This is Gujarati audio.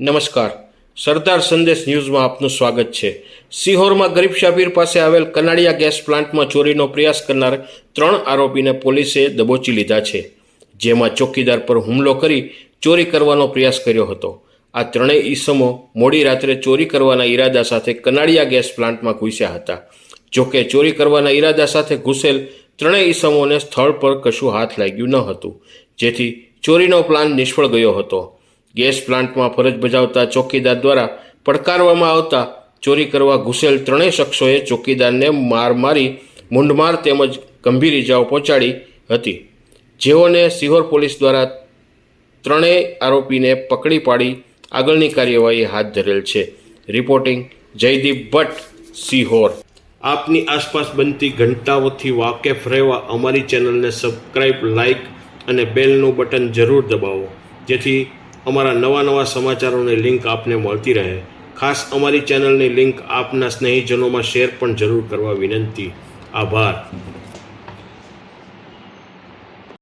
નમસ્કાર. સરદાર સંદેશ ન્યૂઝમાં આપનું સ્વાગત છે. સિહોરમાં ગરીબ શાબીર પાસે આવેલ કનાડિયા ગેસ પ્લાન્ટમાં ચોરીનો પ્રયાસ કરનાર ત્રણ આરોપીને પોલીસે દબોચી લીધા છે. જેમાં ચોકીદાર પર હુમલો કરી ચોરી કરવાનો પ્રયાસ કર્યો હતો. આ ત્રણેય ઈસમો મોડી રાત્રે ચોરી કરવાના ઈરાદા સાથે કનાડિયા ગેસ પ્લાન્ટમાં ઘૂસ્યા હતા. જોકે ચોરી કરવાના ઈરાદા સાથે ઘૂસેલ ત્રણેય ઈસમોને સ્થળ પર કશું હાથ લાગ્યું ન હતું. જેથી ચોરીનો પ્લાન નિષ્ફળ ગયો હતો. ગેસ પ્લાન્ટમાં ફરજ બજાવતા ચોકીદાર દ્વારા પડકારવામાં આવતા ચોરી કરવા ઘૂસેલ ત્રણેય શખ્સોએ ચોકીદારને માર મારી મૂંઢમાર તેમજ ગંભીર ઇજાઓ પહોંચાડી હતી. જેઓને સિહોર પોલીસ દ્વારા ત્રણેય આરોપીને પકડી પાડી આગળની કાર્યવાહી હાથ ધરેલ છે. રિપોર્ટિંગ જયદીપ ભટ્ટ, સિહોર. આપની આસપાસ બનતી ઘંટાઓથી વાકેફ રહેવા અમારી ચેનલને સબસ્ક્રાઈબ લાઇક અને બેલનું બટન જરૂર દબાવો. જેથી અમારા નવા નવા સમાચારોની લિંક આપને મળતી રહે. ખાસ અમારી ચેનલની લિંક આપના સ્નેહીજનોમાં શેર પણ જરૂર કરવા વિનંતી. આભાર.